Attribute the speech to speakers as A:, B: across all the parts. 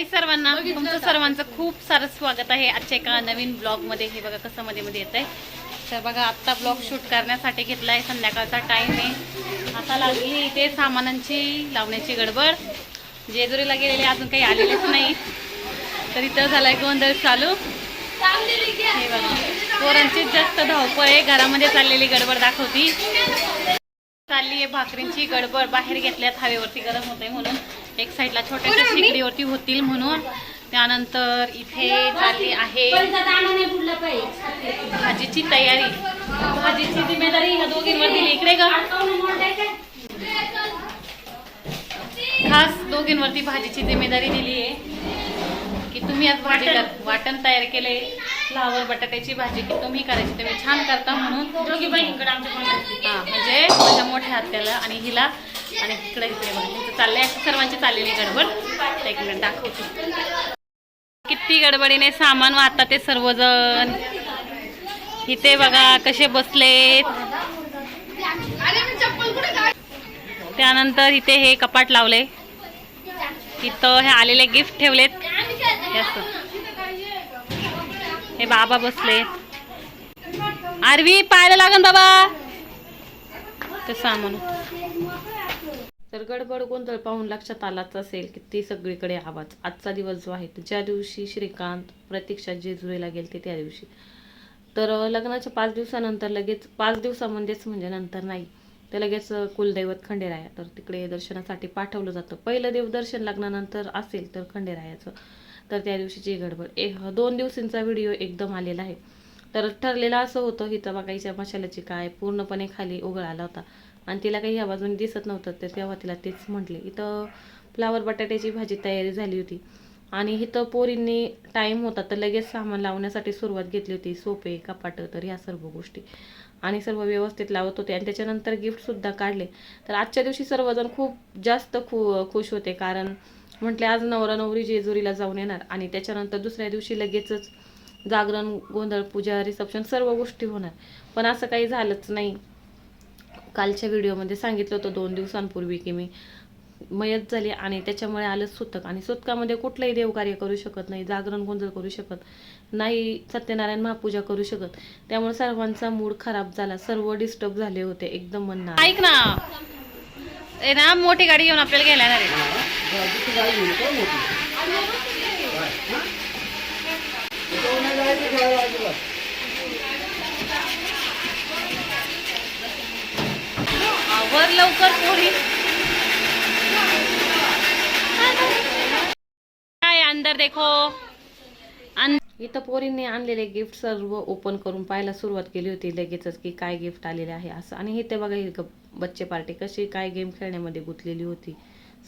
A: हाय सर्वांना तुमचं सर्वांचं खूप सारं स्वागत आहे. आजच्या एका नवीन ब्लॉगमध्ये हे बघा कसं मध्ये मध्ये येत आहे तर बघा आत्ता ब्लॉग शूट करण्यासाठी घेतला आहे संध्याकाळचा टाइम आहे. आता लागली इथे सामानांची लावण्याची गडबड. जेजुरीला गेलेले अजून काही आलेलेच नाही. तर इथं झालाय गोंधळ चालू. हे बघा पोरांची जास्त धावपळ आहे. घरामध्ये चाललेली गडबड दाखवती. चालली आहे भाकरींची गडबड. बाहेर घेतल्यात हवेवरती गरम होते म्हणून. एक साईडला छोट्याशा शेकडीवरती होतील म्हणून. त्यानंतर इथे चालली आहे भाजीची तयारी. भाजीची जिम्मेदारी ह्या दोघींवर दिली. इकडे ग. खास दोघींवरती भाजीची जिम्मेदारी दिली आहे. की तुम्ही आज भाजी वाटण तयार केले फ्लावर बटाट्याची भाजी की तुम्ही करायची तुम्ही छान करता म्हणून आमच्या हा म्हणजे माझ्या मोठ्या हत्याला आणि हिला. आणि इकडे इकडे बघा इथं चाललंय अशी सर्वांची चाललेली गडबड. एक मिनिट दाखवते. किती गडबडीने सामान वाहतात ते सर्वजण. इथे बघा कसे बसलेत. त्यानंतर इथे हे कपाट लावले इथं हे आलेले गिफ्ट ठेवलेत. हे बाबा बसले. आरवी पाहायला लागन बाबा. ते सामान. तर गडबड गोंधळ पाहून लक्षात आलाच असेल की ती सगळीकडे आवाज. आजचा दिवस जो आहे तो ज्या दिवशी श्रीकांत प्रतीक्षा जेजुरीला गेलते त्या दिवशी. तर लग्नाच्या पाच दिवसानंतर लगेच पाच दिवसामध्येच म्हणजे नंतर नाही. तर लगेच कुलदैवत खंडेराया. तर तिकडे दर्शनासाठी पाठवलं जातं. पहिलं देवदर्शन लग्नानंतर असेल तर खंडेरायाचं. तर त्या दिवशीची गडबड. एक दोन दिवसांचा व्हिडिओ एकदम आलेला आहे. तर ठरलेलं असं होतं ही तबाकाईच्या मशाल्याची काय पूर्णपणे खाली उघड आला होता. आणि तिला काही ह्या बाजूने दिसत नव्हतं तर तेव्हा तिला तेच म्हटले. इथं फ्लावर बटाट्याची भाजी तयारी झाली होती. आणि इथं पोरींनी टाईम होता तर लगेच सामान लावण्यासाठी सुरुवात घेतली होती. सोपे कपाटं तर ह्या सर्व गोष्टी. आणि सर्व व्यवस्थित लावत होते. आणि त्याच्यानंतर गिफ्टसुद्धा काढले. तर आजच्या दिवशी सर्वजण खूप जास्त खु खुश होते. कारण म्हटले आज नवरा नवरी जेजुरीला जाऊन येणार. आणि त्याच्यानंतर दुसऱ्या दिवशी लगेचच जागरण गोंधळ पूजा रिसेप्शन सर्व गोष्टी होणार. पण असं काही झालंच नाही. कालच्या व्हिडिओमध्ये सांगितलं होतं दोन दिवसांपूर्वी की मी मयत झाली आणि त्याच्यामुळे आलं सुतक. आणि सुतकामध्ये कुठलंही देवकार्य करू शकत नाही जागरण गोंधळ करू शकत नाही सत्यनारायण महापूजा करू शकत. त्यामुळे सर्वांचा मूड खराब झाला सर्व डिस्टर्ब झाले होते एकदम म्हणणं ऐक ना. ए ना मोठी गाडी घेऊन आपल्याला घ्यायला येणार आहे. लवकर पोरी. अंदर देखो. इथं पोरींनी आणलेले गिफ्ट सर्व ओपन करून पाहायला सुरुवात केली होती. लगेचच की काय गिफ्ट आलेले आहे असं. आणि इथे बघा ही बच्चे पार्टी कशी काय गेम खेळण्यामध्ये गुंतलेली होती.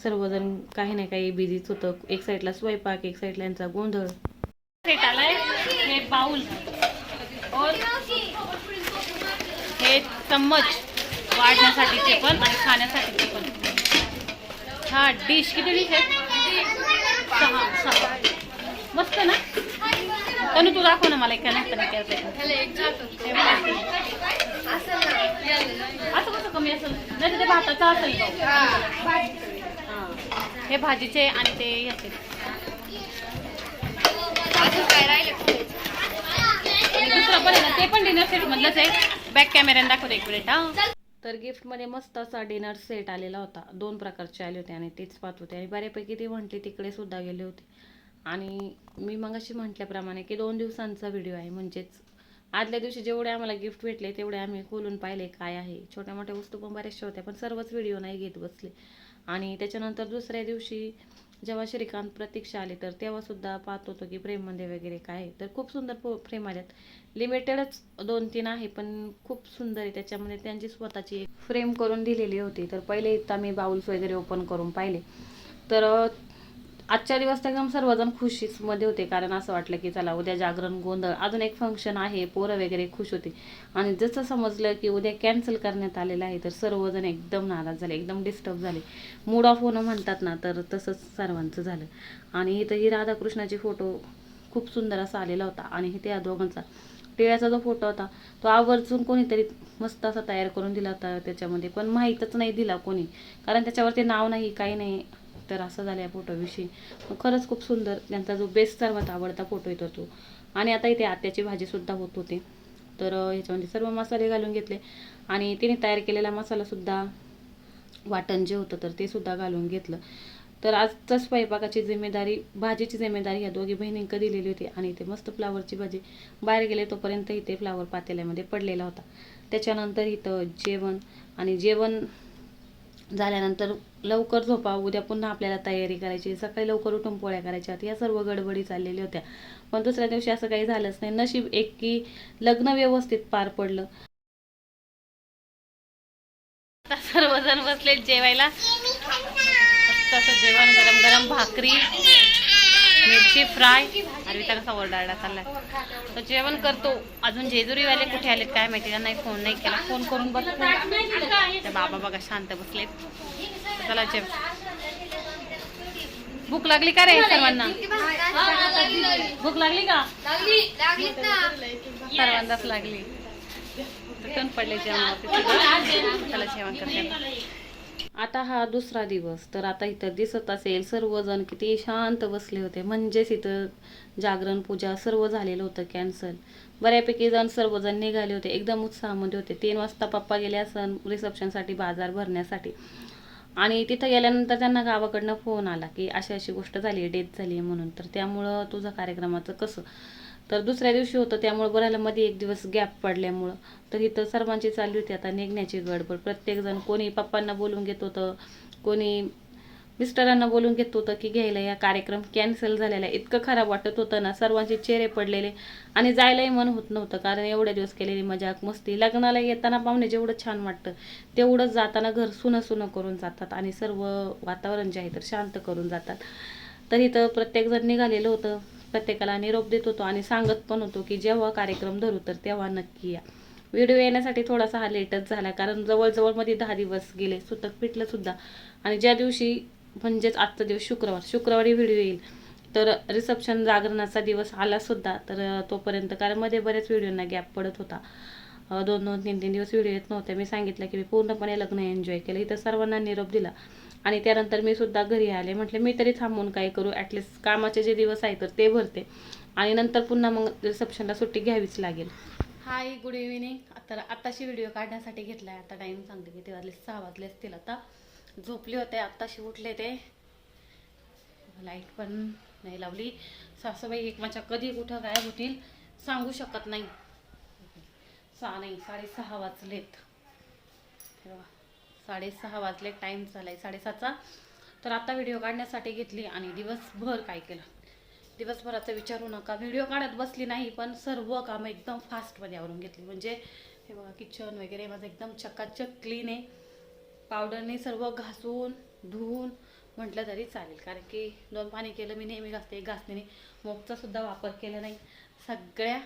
A: सर्वजण काही ना काही बिझीच होतं. एक साईडला स्वयंपाक एक साईडला यांचा गोंधळ. सेट आलाय हे बाउल. और हे चम्मच वाढण्यासाठीचे पण आणि खाण्यासाठीचे पण. हा डिश किती डिश आहेत? सहा सहा. मस्त ना? तनु तू दाखव ना मला एक नसतं ना करते असं कसं कमी असेल? नाही तर ते भाताचं असेल. हा. हे. भाजीचे आणि ते आणि दुसरं पण आहे ना ते पण डिनर सेट मधलंच आहे. बॅक कॅमेऱ्याने दाखवतो एक मिनिट हा. तर गिफ्टमध्ये मस्त असा डिनर सेट आलेला होता. दोन प्रकारचे आले होते आणि तेच पाहत होते आणि बऱ्यापैकी ती म्हटली तिकडे सुद्धा गेले होते. आणि मी मग अशी म्हटल्याप्रमाणे की दोन दिवसांचा व्हिडिओ आहे. म्हणजेच आदल्या दिवशी जेवढे आम्हाला गिफ्ट भेटले तेवढे आम्ही खोलून पाहिले काय आहे. छोट्या मोठ्या वस्तू पण बऱ्याचशा होत्या पण सर्वच व्हिडिओ नाही घेत बसले. आणि त्याच्यानंतर दुसऱ्या दिवशी जेव्हा श्रीकांत प्रतीक्षा आले तर तेव्हासुद्धा पाहत होतो की फ्रेममध्ये वगैरे काय आहे. तर खूप सुंदर पो फ्रेम आल्यात. लिमिटेडच दोन तीन आहे पण खूप सुंदर आहे त्याच्यामध्ये. त्यांची स्वतःची फ्रेम करून दिलेली होती. तर पहिले इथं मी बाउल्स वगैरे ओपन करून पाहिले. तर आजच्या दिवस तर एकदम सर्वजण खुशीमध्ये होते. कारण असं वाटलं की चला उद्या जागरण गोंधळ अजून एक फंक्शन आहे पोरं वगैरे खुश होते. आणि जसं समजलं की उद्या कॅन्सल करण्यात आलेलं आहे तर सर्वजण एकदम नाराज झाले एकदम डिस्टर्ब झाले. मूड ऑफ होणं म्हणतात ना तर तसंच सर्वांचं झालं. आणि इथं ही राधाकृष्णाची फोटो खूप सुंदर असा आलेला होता. आणि इथे या दोघांचा टिळ्याचा जो फोटो होता तो आवर्जून कोणीतरी मस्त असा तयार करून दिला होता त्याच्यामध्ये. पण माहीतच नाही दिला कोणी. कारण त्याच्यावरती नाव नाही काही नाही. तर असं झालं या फोटोविषयी खरंच खूप सुंदर त्यांचा जो बेस्ट सर्वात आवडता फोटो येतो तो. आणि आता इथे आत्याची भाजीसुद्धा होत होती. तर ह्याच्यामध्ये सर्व मसाले घालून घेतले. आणि तिने तयार केलेला मसालासुद्धा वाटण जे होतं तर ते सुद्धा घालून घेतलं. तर आजचा स्वयंपाकाची जिम्मेदारी भाजीची जिम्मेदारी ह्या दोघी बहिणींक दिलेली होती आणि इथे मस्त फ्लावरची भाजी बाहेर गेले तोपर्यंत इथे फ्लावर पातेल्यामध्ये पडलेला होता. त्याच्यानंतर इथं जेवण आणि जेवण झाल्यानंतर लवकर झोपा उद्या पुन्हा आपल्याला तयारी करायची सकाळी लवकर उठून पोळ्या करायच्या या सर्व गडबडी चाललेल्या होत्या. पण दुसऱ्या दिवशी असं काही झालंच नाही. नशीब एक की लग्न व्यवस्थित पार पडलं. आता सर्वजण बसले जेवायला. असं जेवण गरम गरम भाकरी मिरची फ्राय अरविता कसा ओरडायला चाललाय. तर जेवण करतो. अजून जेजुरीवाले कुठे आलेत काय माहिती? का नाही फोन नाही केला. फोन करून बघतो. त्या बाबा बघा शांत बसलेत. चला जेव. भूक लागली का रे सर्वांना? भूक लागली का? सर्वांनाच लागली. पडले जेवण चला जेवण करते. आता हा दुसरा दिवस. तर आता इथं दिसत असेल सर्वजण किती शांत बसले होते. म्हणजेच इथं जागरण पूजा सर्व झालेलं होतं कॅन्सल बऱ्यापैकी जण सर्वजण निघाले होते. एकदम उत्साहामध्ये होते. तीन वाजता पप्पा गेले असन रिसेप्शनसाठी बाजार भरण्यासाठी. आणि तिथं गेल्यानंतर त्यांना गावाकडनं फोन आला की अशी अशी गोष्ट झाली डेथ झाली आहे म्हणून. तर त्यामुळं तुझं कार्यक्रमाचं कसं? तर दुसऱ्या दिवशी होतं त्यामुळं बऱ्याला मध्ये एक दिवस गॅप पडल्यामुळं. तर इथं सर्वांची चालली होती आता निघण्याची गडबड. प्रत्येकजण कोणी पप्पांना बोलून घेत होतं कोणी मिस्टरांना बोलून घेत होतं की घ्यायला या कार्यक्रम कॅन्सल झालेला आहे. इतकं खराब वाटत होतं ना सर्वांचे चेहरे पडलेले. आणि जायलाही मन होत नव्हतं कारण एवढ्या दिवस केलेली मजाक मस्ती. लग्नाला येताना पाहुणे जेवढं छान वाटतं तेवढंच जाताना घर सुनं सुनं करून जातात आणि सर्व वातावरण जे आहे तर शांत करून जातात. तर इथं प्रत्येकजण निघालेलं होतं. प्रत्येकाला निरोप देत होतो आणि सांगत पण होतो की जेव्हा कार्यक्रम धरू तर तेव्हा नक्की या. व्हिडिओ येण्यासाठी थोडासा हा लेटच झाला कारण जवळजवळमध्ये दहा दिवस गेले सुतक पिटलं सुद्धा. आणि ज्या दिवशी म्हणजेच आजचा दिवस शुक्रवार शुक्रवारी व्हिडिओ येईल तर रिसेप्शन जागरणाचा दिवस आला सुद्धा तर तोपर्यंत कारण मध्ये बऱ्याच व्हिडिओना गॅप पडत होता. दोन दोन तीन तीन दिवस व्हिडिओ येत नव्हते. मी सांगितलं की मी पूर्णपणे लग्न एन्जॉय केलं. इथं सर्वांना निरोप दिला. आणि त्यानंतर मी सुद्धा घरी आले. म्हटले मी तरी थांबून काय करू? ॲटलिस्ट कामाचे जे दिवस आहेत तर ते भरते. आणि नंतर पुन्हा मग रिसेप्शनला सुट्टी घ्यावीच लागेल. Hi good evening. आता आत्ताशी व्हिडिओ काढण्यासाठी घेतला आहे आता टाईम सांगते किती वाजले सहा वाजले असतील आता. झोपले होते. आत्ताशी उठले ते. लाइट पण नाही लावली. सासूबाई एक माझ्या कधी कुठं काय होतील सांगू शकत नाही. सहा नाही साडेसहा वाजलेत. हे साडेसहा वाजले टाईम झालाय साडेसातचा. तर आता व्हिडिओ काढण्यासाठी घेतली आणि दिवसभर काय केलं? दिवसभराचं विचारू नका. व्हिडिओ काढत बसली नाही पण सर्व कामं एकदम फास्टमध्ये आवरून घेतली. म्हणजे हे बघा किचन वगैरे माझं एकदम चकाचक क्लीन आहे. पावडरने सर्व घासून धुवून म्हटलं तरी चालेल. कारण की दोन पाणी केलं मी नेहमी घासते घासणीने मोपचासुद्धा वापर केला नाही. सगळ्या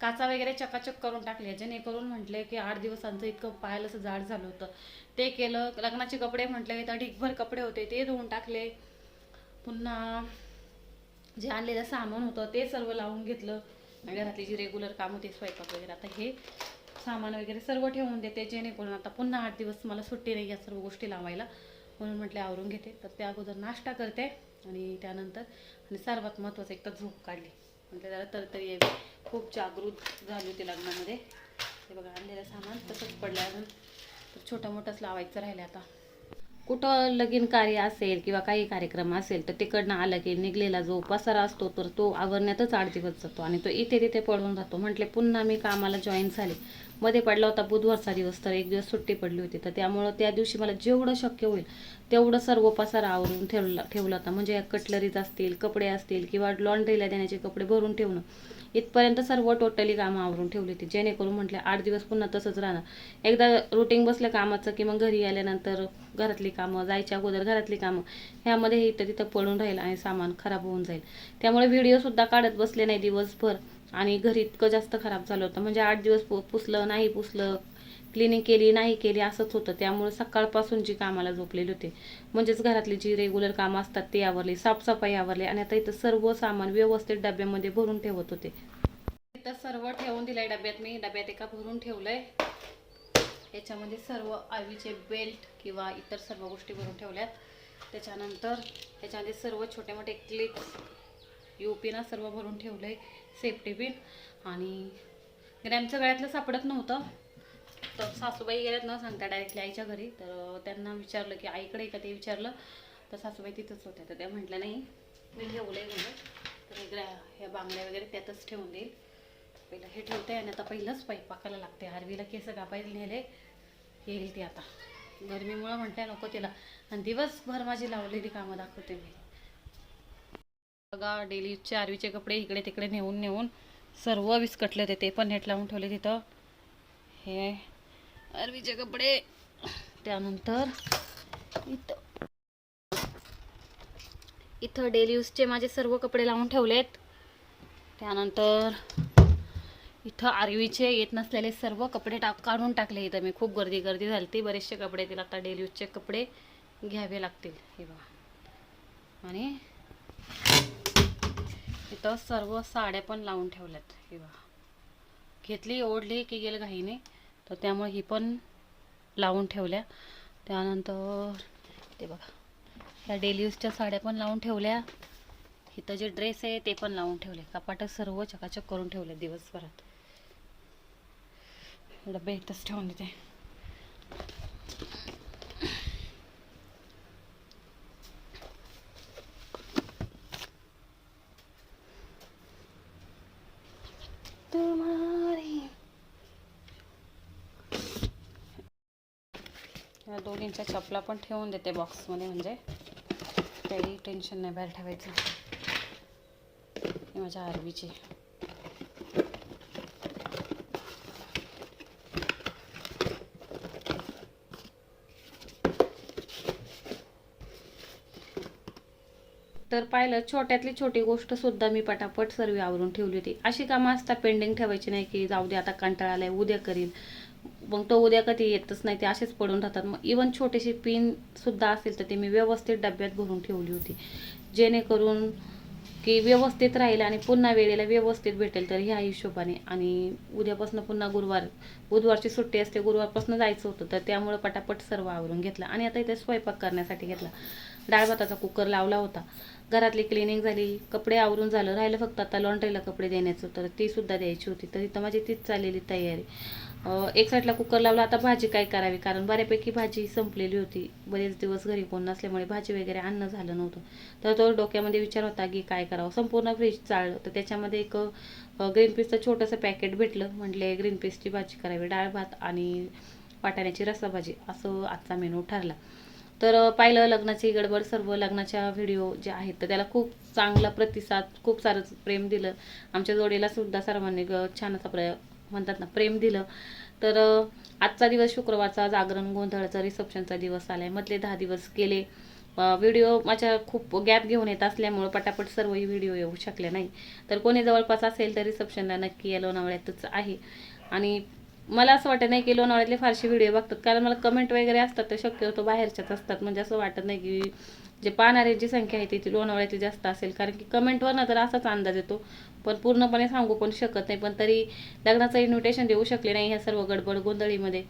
A: काचा वगैरे चकाचक करून टाकले जेणेकरून म्हटले की आठ दिवसांचं इतकं पायल असं जाड झालं होतं. ते केलं लग्नाचे कपडे म्हटले तर ढिगभर कपडे होते ते धुवून टाकले. पुन्हा जे आणलेलं सामान होतं ते सर्व लावून घेतलं. घरातली जी रेग्युलर काम होती स्वयंपाक वगैरे आता हे सामान वगैरे सर्व ठेवून देते जेणेकरून आता पुन्हा आठ दिवस मला सुट्टी नाही या सर्व गोष्टी लावायला. म्हणून म्हटले आवरून घेते. तर त्या अगोदर नाश्ता करते आणि त्यानंतर आणि सर्वात महत्त्वाचं एक तर झोप काढली. म्हटलं जरा तरतरी यावी खूप जागृत झाली होती लग्नामध्ये. हे बघा आणलेलं सामान तसंच पडलं अजून. तर छोटा मोठंच लावायचं राहिलं आता. कुठं लगीन कार्य असेल किंवा काही कार्यक्रम असेल तर तिकडनं आलं की निघलेला जो पसारा असतो तर तो आवरण्यातच आठ दिवस जातो आणि तो इथे तिथे पडून राहतो. म्हटले पुन्हा मी कामाला जॉईन झाले. मध्ये पडला होता बुधवारचा दिवस तर एक दिवस सुट्टी पडली होती. तर त्यामुळं त्या दिवशी मला जेवढं शक्य होईल तेवढं सर्व पसारा आवरून ठेवला ठेवला होता. म्हणजे कटलरीज असतील कपडे असतील किंवा लॉन्ड्रीला देण्याचे कपडे भरून ठेवणं. इथपर्यंत सर्व टोटली कामं आवरून ठेवली होती. जेणेकरून म्हटलं आठ दिवस पुन्हा तसंच राहणार. एकदा रुटीन बसलं कामाचं की मग घरी आल्यानंतर घरातली कामं जायच्या अगोदर घरातली कामं ह्यामध्ये इथं तिथं पडून राहील आणि सामान खराब होऊन जाईल. त्यामुळे व्हिडिओसुद्धा काढत बसले नाही दिवसभर. आणि घरी इतकं जास्त खराब झालं होतं. म्हणजे आठ दिवस पु पुसलं नाही पुसलं क्लिनिंग केली नाही केली असंच होतं. त्यामुळे सकाळपासून जी कामाला झोपलेली होते. म्हणजेच घरातली जी रेग्युलर कामं असतात ती आवरली साफसफाई आवरली आणि आता इथं सर्व सामान व्यवस्थित डब्यामध्ये भरून ठेवत होते. इथं सर्व ठेवून दिलंय डब्यात मी. डब्यात एका भरून ठेवलंय. याच्यामध्ये सर्व आवीचे बेल्ट किंवा इतर सर्व गोष्टी भरून ठेवल्यात. त्याच्यानंतर त्याच्यामध्ये सर्व छोटे मोठे क्लिप्स यू सर्व भरून ठेवलं आहे सेफ्टी पिन. आणि ग्रॅमचं गळ्यातलं सापडत नव्हतं. तर सासूबाई गेल्यात न सांगता डायरेक्टली आईच्या घरी. तर त्यांना विचारलं की आईकडे का ते विचारलं. तर सासूबाई तिथंच होत्या. तर त्या म्हटल्या नाही मी ठेवलं आहे म्हणून. तर ग्रॅ ह्या बांगड्या वगैरे त्यातच ठेवून देईल. पहिलं हे ठेवते आणि आता पहिलंच पाईप पाकायला लागते आरवीला केस कापायला नेले. येईल ती आता. गरमीमुळं म्हणते नको तिला. आणि दिवसभर माझी लावलेली कामं दाखवते मी. बघा डेलीचे आरवीचे कपडे इकडे तिकडे नेऊन नेऊन सर्व विस्कटले होते ते पण नेट लावून ठेवले तिथं. हे आरवीचे कपडे. त्यानंतर इथं. इथं डेली यूजचे माझे सर्व कपडे लावून ठेवलेत. त्यानंतर इथं आरवीचे येत नसलेले सर्व कपडे टाक काढून टाकले इथं मी. खूप गर्दी गर्दी झाली ती बरेचसे कपडे तिला आता डेली यूजचे कपडे घ्यावे लागतील. हे बघा. आणि इथं सर्व साड्या पण लावून ठेवल्यात. हे बघा. घेतली ओढली की गेलं घाईने. तर त्यामुळे ही पण लावून ठेवल्या. त्यानंतर ते बघा. ह्या डेली यूजच्या साड्या पण लावून ठेवल्या. इथं जे ड्रेस आहे ते पण लावून ठेवले. कपाट सर्व चकाचक करून ठेवले दिवसभरात. डबे इथंच ठेवून देते. तुम्हारी या दोघींच्या चपला पण ठेवून देते बॉक्समध्ये म्हणजे काही टेन्शन नाही बाहेर ठेवायचं. माझ्या आरवीची. तर पाहिलं छोट्यातली छोटी गोष्ट सुद्धा मी पटापट सर्व आवरून ठेवली होती. अशी कामं असता पेंडिंग ठेवायची नाही की जाऊ दे आता कंटाळा आलाय उद्या करील मग तो उद्या कधी येतच नाही ते असेच पडून राहतात. मग इवन छोटीशी पिन सुद्धा असेल तर ती मी व्यवस्थित डब्यात भरून ठेवली होती. जेणेकरून की व्यवस्थित राहील आणि पुन्हा वेळेला व्यवस्थित भेटेल तर ह्या हिशोबाने. आणि उद्यापासून पुन्हा गुरुवार बुधवारची सुट्टी असते गुरुवारपासून जायचं होतं तर त्यामुळं पटापट सर्व आवरून घेतला. आणि आता इथे स्वयंपाक करण्यासाठी घेतला. डाळ भाताचा कुकर लावला होता. घरातली क्लिनिंग झाली कपडे आवरून झालं राहिलं फक्त आता लॉन्ड्रीला कपडे देण्याचं तर तीसुद्धा द्यायची होती. तर इथं माझी तीच चाललेली तयारी. एक साईडला कुकर लावला आता भाजी काय करावी? कारण बऱ्यापैकी भाजी संपलेली होती. बरेच दिवस घरी कोण नसल्यामुळे भाजी वगैरे आणणं झालं नव्हतं. तर तो डोक्यामध्ये विचार होता की काय करावं? संपूर्ण फ्रीज चाळलं तर त्याच्यामध्ये एक ग्रीन पीसचं छोटंसं पॅकेट भेटलं. म्हटले ग्रीन पीसची भाजी करावी. डाळ भात आणि वाटाण्याची रस्साभाजी असं आजचा मेनू ठरला. तर पाहिलं लग्नाची गडबड सर्व लग्नाच्या व्हिडिओ जे आहेत तर त्याला खूप चांगला प्रतिसाद खूप सारं प्रेम दिलं. आमच्या जोडीला सुद्धा सर्वांनी ग- छान असा प्र म्हणतात ना प्रेम दिलं. तर आजचा दिवस शुक्रवारचा जागरण गोंधळाचा रिसेप्शनचा दिवस आलाय. मधले दहा दिवस गेले. व्हिडिओ माझ्या खूप गॅप घेऊन येत असल्यामुळं पटापट सर्वही व्हिडिओ येऊ शकले नाही. तर कोणी जवळपास असेल तर रिसेप्शनला नक्की या लोणावळ्यातच आहे. आणि मला असं वाटत नाही की लोणावळ्यातले फारसे व्हिडिओ बघतात. कारण मला कमेंट वगैरे असतात तर शक्यतो बाहेरच्याच असतात. म्हणजे असं वाटत नाही की जे पाहणाऱ्यांची संख्या आहे ती लोणावळ्याची लोणावळ्यातली जास्त असेल. कारण की कमेंटवरनं तर असाच अंदाज येतो. पण पूर्णपणे सांगू पण शकत नाही. पण तरी लग्नाचं इन्व्हिटेशन देऊ शकले नाही ह्या सर्व गडबड गोंधळीमध्ये.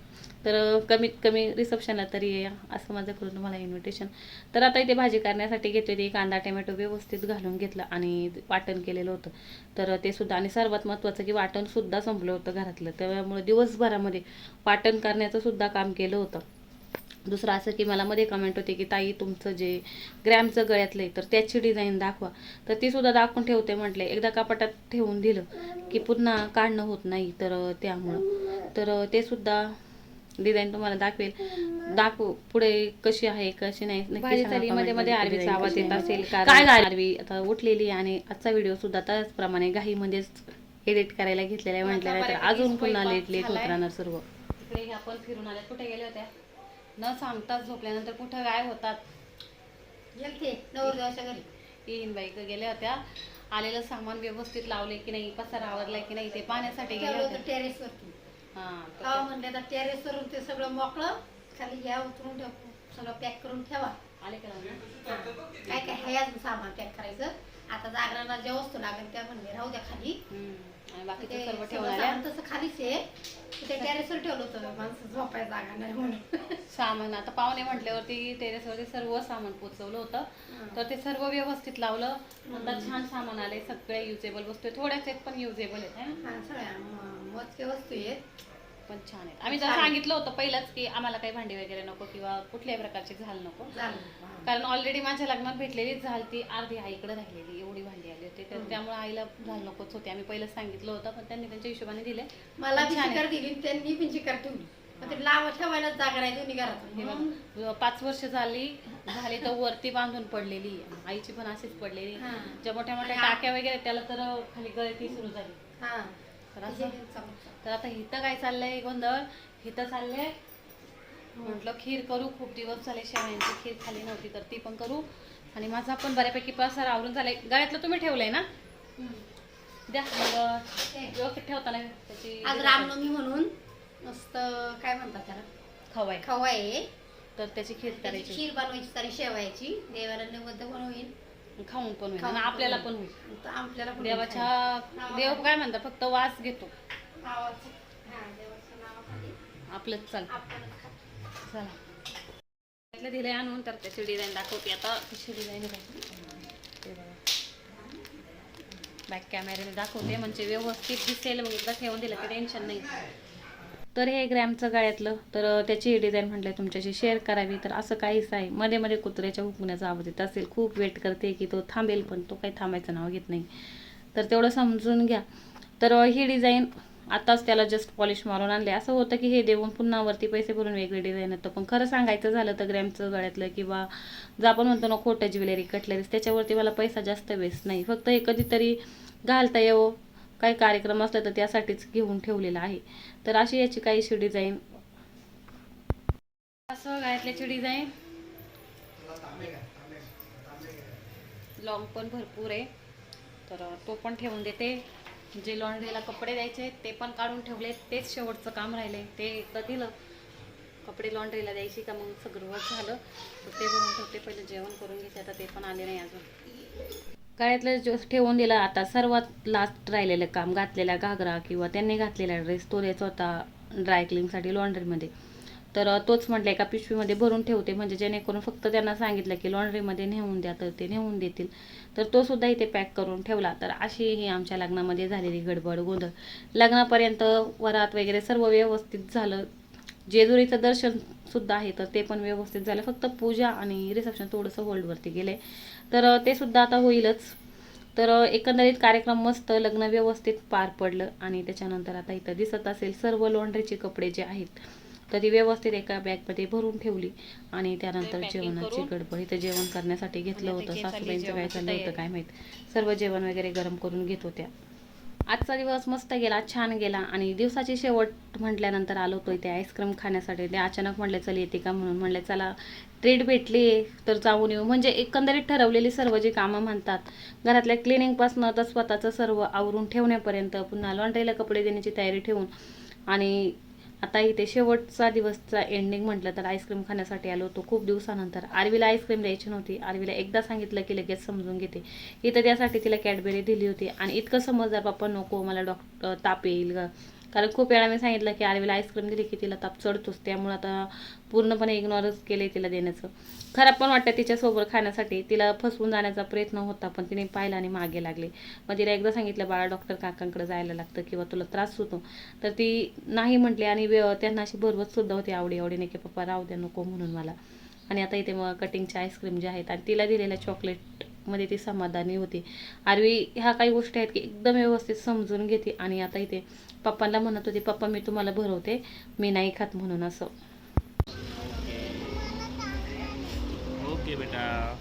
A: तर कमीत कमी रिसेप्शनला तरी या असं माझं करून तुम्हाला इन्व्हिटेशन तर आता इथे भाजी करण्यासाठी घेतली होती कांदा टोमॅटो व्यवस्थित घालून घेतला आणि वाटण केलेलं होतं. तर ते सुद्धा आणि सर्वात महत्त्वाचं की वाटणसुद्धा संपलं होतं घरातलं. त्यामुळे दिवसभरामध्ये वाटण करण्याचं सुद्धा काम केलं होतं. दुसरं असं की मला मध्ये कमेंट होते की ताई तुमचं जे ग्रॅमचं गळ्यातलं आहे तर त्याची डिझाईन दाखवा. तर ती सुद्धा दाखवून ठेवते म्हटले. एकदा कपाटात ठेवून दिलं की पुन्हा काढणं होत नाही तर त्यामुळं. तर ते सुद्धा डिझाईन तुम्हाला दाखवेल. दाखवू पुढे कशी आहे कशी नाही.
B: मध्ये मध्ये आरवीचा आवाज येत. असेल.
A: काय आरवी आता उठलेली आणि आजचा व्हिडिओ सुद्धा त्याचप्रमाणे घाईमध्येच एडिट करायला घेतलेला आहे म्हटलेला तर अजून पुन्हा लेट लेट होत राहणार सर्व. इकडे ह्या पण फिरून आल्या. कुठे गेल्या होत्या? न सांगताच झोपल्यानंतर कुठं काय होतात?
B: गेलते नवरदेवाच्या घरी.
A: येईन बाई ग गेल्या होत्या. आलेलं सामान व्यवस्थित लावले की नाही पसारा आवरलाय की नाही ते पाण्यासाठी
B: ठेवलं होतं
A: होत्या.
B: टेरेस वरती.
A: हा तर
B: म्हणले आता टेरेस वरून ते सगळं मोकळं खाली घ्या उतरून ठेव. सगळं पॅक करून ठेवा.
A: ते- आले का?
B: काय काय आहे अजून सामान पॅक करायचं. आता जागरणाला ज्या वस्तू लागेल त्या म्हणले राहू द्या खाली.
A: बाकीचं
B: ते
A: सर्व
B: सामान तसं खालीच आहे. ते टेरेसवर ठेवलं होतं माणसं झोपायला जागा नाही म्हणून.
A: सामान आता पाहुणे म्हटल्यावरती टेरेसवरती सर्व सामान पोचवलं होतं. तर ते सर्व व्यवस्थित लावलं. नंतर छान सामान आले सगळे युजेबल वस्तू थोड्याच आहेत पण युजेबल आहेत है? ना?
B: हा, सगळ्या म- मोजक्या वस्तू आहेत.
A: पण छान आहेत. आम्ही जर. सांगितलं होतं पहिलंच की आम्हाला काही भांडी वगैरे नको किंवा कुठल्याही प्रकारची झाल नको.
B: झालं.
A: कारण ऑलरेडी माझ्या लग्नात भेटलेलीच झाल ती अर्धी आईकडे राहिलेली एवढी भांडी होती. तर. त्यामुळे आईला झाल नकोच होते. आम्ही पहिलं सांगितलं होतं पण त्यांनी त्यांच्या हिशोबाने दिले.
B: मला
A: पण
B: बी
A: छान आहे.
B: चिकार दिली त्यांनी पण चिकार ठेवली ते लावा ठेवायला जागा नाही दोन्ही घरातून.
A: हे
B: म्हणून
A: बघ, पाच वर्ष झाली झाली तर वरती बांधून पडलेली. आहे. आईची पण अशीच पडलेली.
B: हा.
A: ज्या मोठ्या मोठ्या
B: आणि आ-
A: टाक्या वगैरे त्याला तर खाली गळती सुरू झाली.
B: हा.
A: तर असं. तर आता हिथं काय चाललंय गोंधळ? हिथं चाललंय म्हटलं खीर करू. खूप दिवस झाले शेवयांची खीर खाली नव्हती तर ती पण करू. आणि माझा पण बऱ्यापैकी पसार आवरून झालाय. गळ्यातलं तुम्ही ठेवलंय ना. द्या मग व्यवस्थित ठेवताना त्याची
B: आज रामनवमी म्हणून मस्त काय म्हणतात त्याला?
A: खवाय
B: खवा आहे.
A: तर त्याची खीर करायची.
B: खीर बनवायची सारी शेवायची. देवाला नैवेद्य बनवून
A: खाऊन पण होईल. आपल्याला
B: होईल.
A: पण होईल.
B: तर आपल्याला
A: देवाच्या. देव काय म्हणतात? फक्त वास घेतो. आपलंच चाल. चला. त्यातलं दिलंय आणून तर त्याची डिझाईन दाखवते आता. कशी डिझाईन बॅक कॅमेऱ्याने दाखवते म्हणजे व्यवस्थित दिसेल मग एकदा ठेवून दिलं की टेन्शन नाही. तर हे ग्रॅमचं गळ्यातलं तर त्याची डिझाईन म्हटलं तुमच्याशी शेअर करावी. तर असं काहीच आहे. मध्ये मध्ये कुत्र्याच्या हुकण्याचा आवाज येत असेल. खूप वेट करते की तो थांबेल पण तो काही थांबायचं नाव घेत नाही. तर तेवढं समजून घ्या. तर ही डिझाईन आताच त्याला जस्ट पॉलिश मारून आणले असं होतं की हे देऊन पुन्हा वरती पैसे भरून वेगळी डिझाईन येतं पण खरं सांगायचं झालं तर ग्रॅमचं गळ्यातलं किंवा जे आपण म्हणतो ना खोटं ज्वेलरी कटलरीज त्याच्यावरती मला पैसा जास्त वेस्ट नाही. फक्त हे कधीतरी घालता येवो. काही कार्यक्रम असला तर त्यासाठीच घेऊन ठेवलेलं आहे. तर अशी याची काहीशी डिझाईन असं गळ्यातल्याची डिझाईन लॉंग पण भरपूर आहे. तर तो पण ठेवून देते. जे लॉन्ड्रीला कपडे द्यायचे ते पण काढून ठेवले. तेच शेवटचं काम राहिले ते एकदा दिलं कपडे लॉन्ड्रीला द्यायची का मग सगळं झालं. तर ते बनवून ठेवते. पहिले जेवण करून घेते. आता ते पण आले नाही अजून. गळ्यातलं जो ठेवून दिला आता सर्वात लास्ट राहिलेलं काम घातलेला घागरा किंवा त्यांनी घातलेला ड्रेस तो द्यायचा होता ड्राय क्लिनसाठी लॉन्ड्रीमध्ये तर तोच म्हटलं एका पिशवीमध्ये भरून ठेवते. म्हणजे जेणेकरून फक्त त्यांना सांगितलं की लॉन्ड्रीमध्ये नेऊन द्या तर ते नेऊन देतील. तर तो सुद्धा इथे पॅक करून ठेवला. तर अशी ही आमच्या लग्नामध्ये झालेली गडबड गोंधळ. लग्नापर्यंत वरात वगैरे सर्व व्यवस्थित झालं. जेजुरीचं दर्शन सुद्धा आहे तर ते पण व्यवस्थित झालं. फक्त पूजा आणि रिसेप्शन थोडंसं होल्डवरती गेले तर ते सुद्धा आता होईलच. तर एकंदरीत कार्यक्रम मस्त लग्न व्यवस्थित पार पडलं. आणि त्याच्यानंतर आता इथं दिसत असेल सर्व लॉन्ड्रीचे कपडे जे आहेत तर ती व्यवस्थित एका बॅगमध्ये भरून ठेवली. आणि त्यानंतर जेवणाची गडबड इथं जेवण करण्यासाठी घेतलं
B: म्हणजे हो, म्हणजे
A: सासूबाईंचं काय चाललं होतं काय माहीत. सर्व जेवण वगैरे गरम करून घेत होत्या. आजचा दिवस मस्त गेला छान गेला. आणि दिवसाची शेवट म्हटल्यानंतर आलो होतो इथे आईस्क्रीम खाण्यासाठी. ते अचानक म्हटलं चल येते का? म्हणून म्हटलं चला ट्रीट भेटली तर जाऊन येऊ. म्हणजे एकंदरीत ठरवलेली सर्व जी कामं म्हणतात घरातल्या क्लिनिंगपासनं तर स्वतःचं सर्व आवरून ठेवण्यापर्यंत पुन्हा लॉन्ड्रीला कपडे देण्याची तयारी ठेवून आणि आता इथे शेवटचा दिवसचा एंडिंग म्हटलं तर आईस्क्रीम खाण्यासाठी आलो होतो. खूप दिवसानंतर आरवीला आईस्क्रीम द्यायची नव्हती. आरवीला एकदा सांगितलं की लगेच समजून घेते. इथं त्यासाठी तिला कॅडबेरी दिली होती. आणि इतकं समजदार पप्पा नको मला डॉक्टर ताप येईल ग. कारण खूप वेळा मी सांगितलं की आरवीला आईस्क्रीम दिली की तिला ताप चढतोच त्यामुळे आता पूर्णपणे इग्नॉरच केले तिला देण्याचं. खराब पण वाटतं तिच्यासोबत खाण्यासाठी तिला फसवून जाण्याचा प्रयत्न होता पण तिने पाहिला आणि मागे लागले. मग तिला एकदा सांगितलं बाळा डॉक्टर काकांकडे जायला लागतं किंवा तुला त्रास होतो. तर ती नाही म्हटली आणि त्यांना अशी भरवतसुद्धा सुद्धा होती आवडी आवडीने की पप्पा राहू द्या नको म्हणून मला. आणि आता इथे मग कटिंगचे आईस्क्रीम जे आहेत आणि तिला दिलेल्या चॉकलेटमध्ये ती समाधानी होती. आरवी ह्या काही गोष्टी आहेत की एकदम व्यवस्थित समजून घेते आणि आता इथे पप्पांना म्हणत होती पप्पा मी तुम्हाला भरवते मी नाही खात म्हणून असं.
C: ओके बेटा.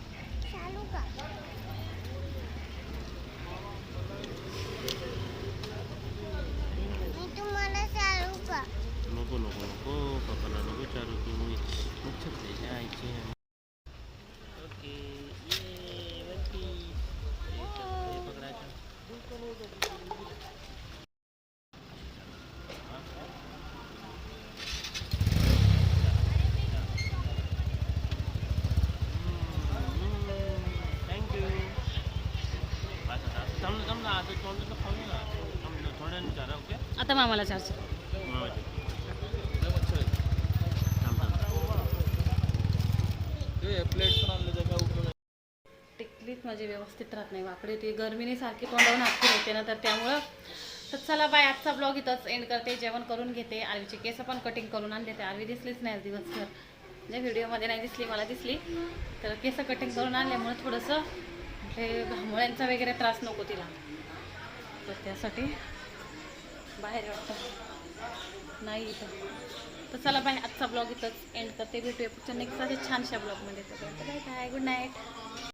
C: नको नको नको. पप्पाला नको तुम्ही जायचे आता
A: मामाला चारशे
D: आणले
A: टिकलीच माझी व्यवस्थित राहत नाही. वाकडे ती गरमीने सारखी तोंडावून हात फिरवते ना तर त्यामुळं तर चला बाय आजचा ब्लॉग इथंच एंड करते. जेवण करून घेते. आरवीची केस पण कटिंग करून आणते ते. आरवी दिसलीच नाही आज दिवसभर. म्हणजे व्हिडिओमध्ये नाही दिसली मला दिसली. तर केस कटिंग करून आणल्यामुळे थोडंसं हे घामोळ्यांचा वगैरे त्रास नको तिला. तर त्यासाठी बाहेर वाटतं. नाही इथं. तर चला बाय आजचा ब्लॉग इथंच एंड करते. भेटूया पुढच्या नेक्स्ट छानशा ब्लॉगमध्ये बाय बाय गुड नाईट